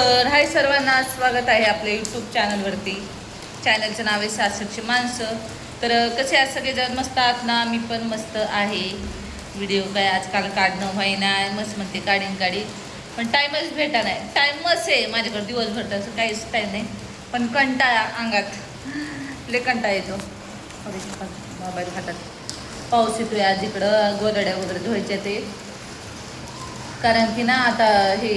तर हाय सर्वांना स्वागत आहे आपल्या यूट्यूब चॅनलवरती चॅनलचं नाव आहे सासरची माणसं. तर कसे आज सगळेजण मस्त आहात ना? मी पण मस्त आहे. व्हिडिओ काय आजकाल काढणं व्हाय नाही मस्त म्हणते काढीन काढी पण टाईमच भेटा नाही टाईमच आहे माझ्याकडे दिवसभर तसं काहीच टाईम नाही. पण कंटाळा अंगात. लय कंटाळा येतो. मोबाईल हातात. पाऊस येतोय आज इकडं. गोदड्या वगैरे धुवायच्या ते. कारण की ना आता हे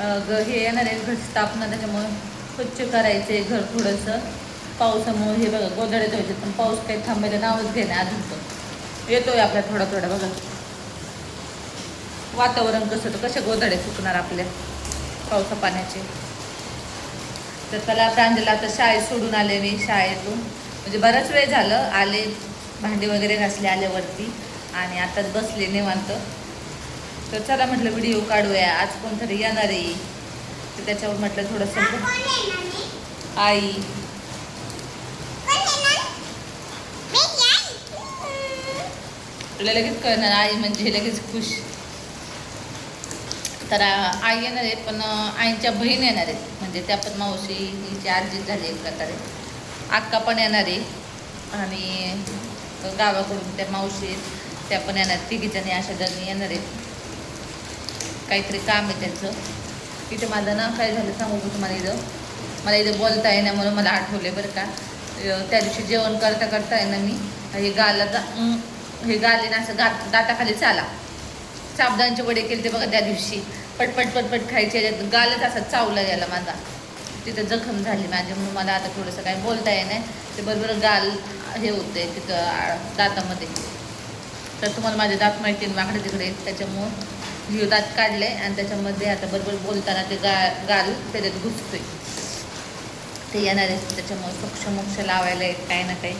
हे येणार आहे घर स्थापना त्याच्यामुळं स्वच्छ आहे घर थोडंसं. पावसामुळे हे बघा गोदडे धुवायचे पण पाऊस काही थांबायला नावच घेणे अजून पण. येतोय आपल्या थोडा थोडा बघा. वातावरण कसं तर कसे गोधडे सुकणार आपल्या पावसा पाण्याचे तर त्याला प्रांजला आता शाळेत सोडून आले मी शाळेतून. म्हणजे बराच वेळ झालं आले भांडी वगैरे घासले आल्यावरती. आणि आताच बसले निवांत. तर चला म्हटलं व्हिडिओ काढूया. आज कोणतरी येणार आहे. तर त्याच्यावर म्हटलं थोडंसं आई. तुला लगेच कळणार आई म्हणजे लगेच खुश. तर आई येणार आहेत पण आईच्या बहीण येणार आहेत. म्हणजे त्या पण मावशी हिची आजी झाली एक प्रकारे. अक्का पण येणार आहे. आणि गावाकडून त्या मावशी आहेत त्या पण येणार. तिघीजणी अशा जणी येणार आहेत. काहीतरी काम आहे त्यांचं. इथे माझं ना काय झालं सांगू का तुम्हाला इथं? मला इथं बोलता येईना म्हणून मला आठवले बरं का. त्या दिवशी जेवण करता करता आहे ना मी हे गाला हे गाले ना असं गात दाताखाली चाला. साबदांचे वडे केले ते बघा त्या दिवशी. पटपट पटपट खायचे. याच्यात गालच असा चावला गेला माझा. तिथं जखम झाली माझी म्हणून मला आता थोडंसं काय बोलता येईना. ते बरोबर गाल हे होते तिथं दातामध्ये. तर तुम्हाला माझे दात माहिती माकडे तिकडे त्याच्यामुळं. दात काढले आणि त्याच्यामध्ये आता बरोबर बोलताना ते गा गाल त्याच्यात घुसतोय. ते येणार आहे त्याच्यामुळे पक्ष मोक्ष लावायला आहेत काही ना काही.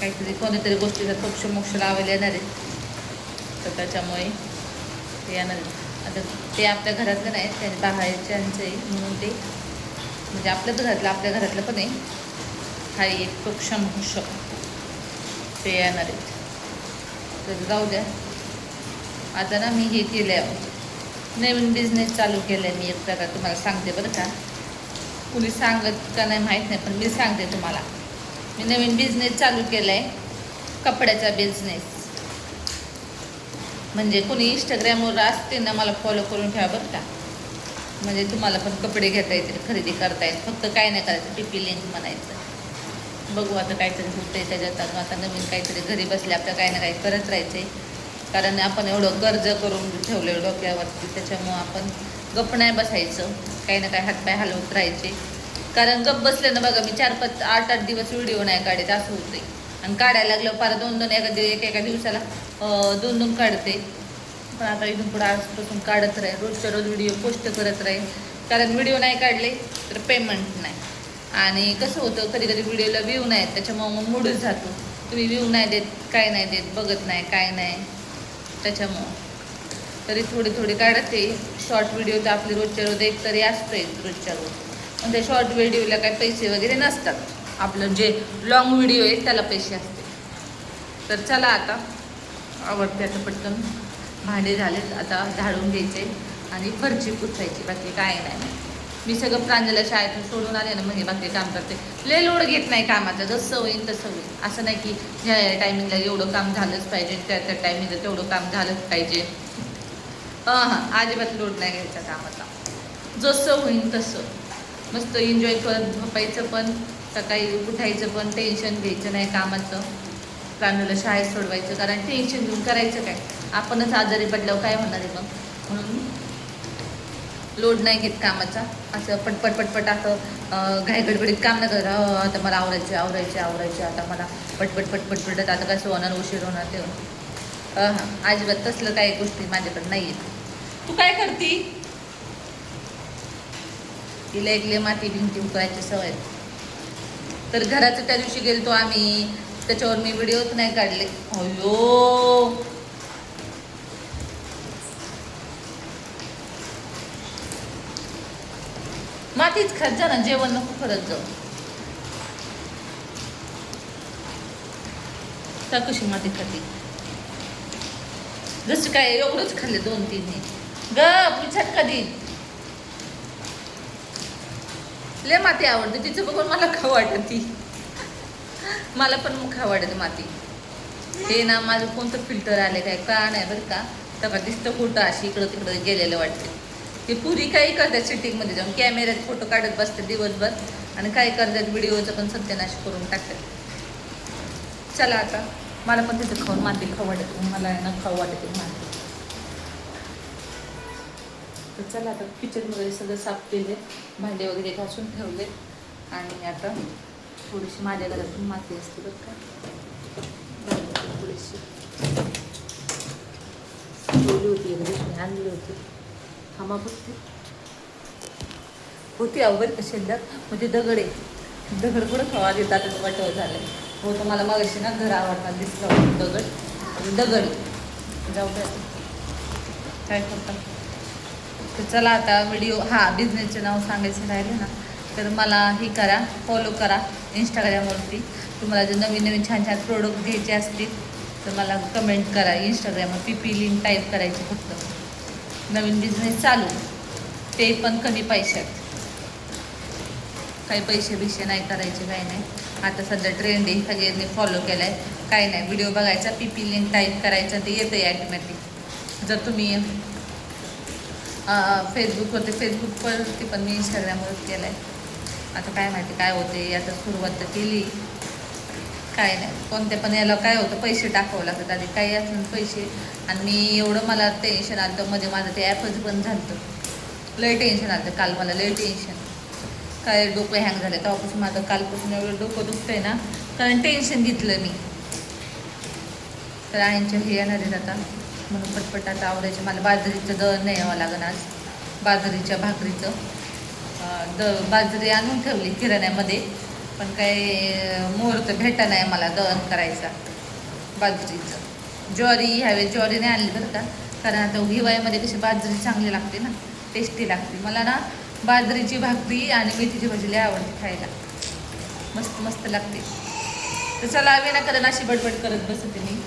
काहीतरी कोणत्यातरी गोष्टीचा पक्ष मोक्ष लावायला येणार आहेत तर त्याच्यामुळे ते येणार आहेत आता ते आपल्या घरातलं नाही त्याने बाहेरच्यांचं आहे म्हणून ते म्हणजे आपल्याच घरातलं आपल्या घरातलं पण आहे. हा एक पक्ष मोक्ष ते येणार आहेत तर जाऊ द्या. आता ना मी हे केलं आहे नवीन बिझनेस चालू केला आहे मी एक प्रकार तुम्हाला सांगते बरं का. कुणी सांगत का नाही माहीत नाही पण मी सांगते तुम्हाला. मी नवीन बिझनेस चालू केला आहे कपड्याचा बिझनेस म्हणजे कोणी इंस्टाग्रामवर असते ना मला फॉलो करून ठेवा बरं का. म्हणजे तुम्हाला पण कपडे घेता येतील खरेदी करता येईल. फक्त काय नाही करायचं टिपी लिंक म्हणायचं. बघू आता काहीतरी होतंय त्याच्यात. आता नवीन काहीतरी घरी बसल्या आपलं काही ना काही करत राहायचंय. कारण आपण एवढं कर्ज करून ठेवलं डोक्यावरती त्याच्यामुळं आपण गप्प नाही बसायचं. काही ना काही हातपाय हलवत राहायचे. कारण गप्प बसले ना बघा मी चार पाच आठ आठ दिवस व्हिडिओ नाही काढत असं होते आणि काढायला लागलं फार दोन दोन एका दिवस एका एका दिवसाला दोन दोन काढते. पण आता इथून पुढं आजपासून काढत राहील रोजच्या रोज व्हिडिओ पोस्ट करत राहील. कारण व्हिडिओ नाही काढले तर पेमेंट नाही. आणि कसं होतं कधी कधी व्हिडिओला व्ह्यू नाही त्याच्यामुळं मग मूडच जातो. तुम्ही व्ह्यू नाही देत काय नाही देत बघत नाही काय नाही. त्याच्यामुळं. तरी थोडी थोडी काढते शॉर्ट व्हिडिओ तर आपली रोजच्या रोज एक तरी असतोय रोजच्या रोज. पण त्या शॉर्ट व्हिडिओला काही पैसे वगैरे नसतात. आपलं जे लॉंग व्हिडिओ आहे त्याला पैसे असते. तर चला आता. आवडते आता पटकन. भांडे झालेत आता झाडून घ्यायचे आणि फरची पुसायची बाकी काय नाही. मी सगळं प्रांजला शाळेतून सोडून आले ना म्हणजे बाकी काम करते. लय लोड घेत नाही कामाचं जसं होईल तसं होईल असं नाही की ह्या टायमिंगला एवढं काम झालंच पाहिजे त्या त्या टायमिंगला तेवढं काम झालंच पाहिजे. हां हां अजिबात लोड नाही घ्यायचा कामाचा. जसं होईल तसं. मस्त एन्जॉय करत झोपायचं पण सकाळी उठायचं पण टेन्शन घ्यायचं नाही कामाचं. प्राणूला शाळेत सोडवायचं कारण टेन्शन घेऊन करायचं काय? आपणच आजारी पडल्यावर काय होणार आहे मग? म्हणून लोड नाही घेत कामाचा. असं पटपट पटपट असं अं, घाईगडबडीत काम नाही करत. "अं, आता मला आवरायचे आवरायचे आवरायचे. आता मला पटपट पटपट पटत आता कसं होणार उशीर होणार ते. हां. अजिबात तसलं काही गोष्टी माझ्याकडे नाही आहेत तू काय करती? तिला एकले माती भिंती उकळायची सवय. तर घराचं त्या दिवशी गेलतो आम्ही. त्याच्यावर मी व्हिडिओच नाही काढले. अयो मातीच खात जा ना जेवण नको करत जाऊ. त्या कशी माती खाती? जसं काय एवढंच खाल्ले दोन तीन ग विचार कधी? लय माती आवडते तिचं बघून मला खाऊ वाटत. ती मला पण मग खाऊ वाटते माती. हे ना माझं कोणतं फिल्टर आले काय का नाही बरं का. तेव्हा दिसतं कुठं अशी इकडं तिकडं गेलेलं वाटते. ते पुरी काही करतात सेटिंगमध्ये जाऊन. कॅमेऱ्यात फोटो काढत बसते दिवसभर. आणि काय करतात व्हिडिओचं पण सत्यनाश करून टाकतात. चला आता मला पण तिथं खाऊन माती खाऊ वाटत मला ना खाऊ वाटत माती. तर चला आता किचनमध्ये सगळं साफ केले भांडे वगैरे घासून ठेवले. आणि आता थोडीशी माझ्या घरातून माती असते बघ का. थोडीशी. होती आणली होती. थांबा बघते होती अवघड कशी शिल्लक म्हणजे दगड आहे. दगड कुठं खवा देतात वाटव झालं हो तुम्हाला मग अशी ना घर आवडतात दिसलं दगड. म्हणजे दगड जाऊ द्या काय करता? तर चला आता व्हिडिओ हा बिझनेसचे नाव सांगायचं राहिले ना तर मला हे करा फॉलो करा इंस्टाग्रामवरती तुम्हाला जर नवीन नवीन छान छान प्रोडक्ट घ्यायचे असतील तर मला कमेंट करा इंस्टाग्रामवर पी पी लिंक टाईप करायची फक्त. नवीन बिझनेस चालू. ते पण कमी पैशात. काही पैसे बिशे नाही करायचे काही नाही. आता सध्या ट्रेंड आहे सगळ्यांनी फॉलो केला आहे काही नाही व्हिडिओ बघायचा पी पी लिंक टाईप करायचा ते येतं आहे ॲटोमॅटिक जर तुम्ही फेसबुकवरती फेसबुकवरती पण मी इंस्टाग्रामवर केलं आहे आता काय माहिती काय होते आता सुरुवात तर केली. काय नाही. कोणते पण याला काय होतं पैसे टाकावं लागतात. आधी काही असून पैसे. आणि मी एवढं मला टेन्शन आलं मध्ये माझं ते ॲपच बंद झालं लय टेन्शन आलं काल मला लय टेन्शन काय डोकं हँग झालं तेव्हापासून माझं कालपासून एवढं डोकं दुखतंय ना. कारण टेन्शन घेतलं मी. तर आईंच्या हे येणार आहेत आता. म्हणून पटपट आता आवडायचे मला बाजरीचं दळ नाही यावं लागण आज. बाजरीच्या भाकरीचं. द बाजरी आणून ठेवली किराण्यामध्ये. पण काही मुहूर्त भेटा नाही मला दळण करायचा. बाजरीचं. ज्वारी ह्यावेळेस ज्वारी नाही आणली बरं का? कारण आता हिवाळ्यामध्ये कशी बाजरी चांगली लागते ना टेस्टी लागते. मला ना बाजरीची भाकरी आणि मेथीची भाजी लय आवडते खायला. मस्त मस्त लागते. तर चला विनाकारण अशी बडबड करत बसते मी.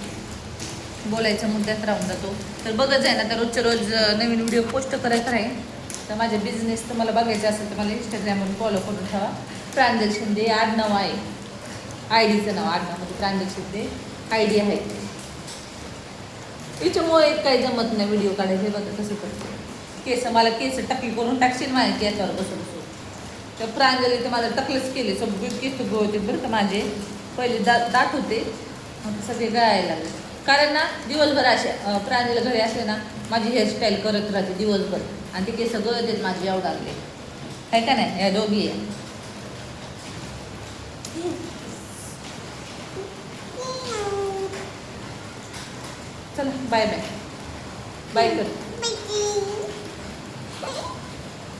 बोलायच्या मुद्द्यात राहून जातो. तर बघत आहे ना तर रोजच्या रोज नवीन व्हिडिओ पोस्ट करायचा आहे तर माझे बिझनेस तर मला बघायचे असेल तर मला इंस्टाग्रामवर फॉलो करून ठेवा. प्रांजल शिंदे आडनाव आहे. आय डीचं नाव आडनावमध्ये प्रांजल शिंदे आय डी आहे. याच्यामुळे एक काही जमत नाही व्हिडिओ काढायचे बघा कसं करते. केस मला केस टकली करून टाकशील माझ्या केसावर बसून तर प्रांजली तर माझं टकलंच केले सगळे केस उभे होते बरं का माझे. पहिले दा दात होते. मग सगळे गळायला लागले. कारण ना दिवसभर असे प्रांजल घरी असले ना माझी हेअरस्टाईल करत राहते दिवसभर. आणि ते केस गळत माझे एवढं लागले. आहे का नाही? या दोघी आहे. चला बाय बाय बाय कर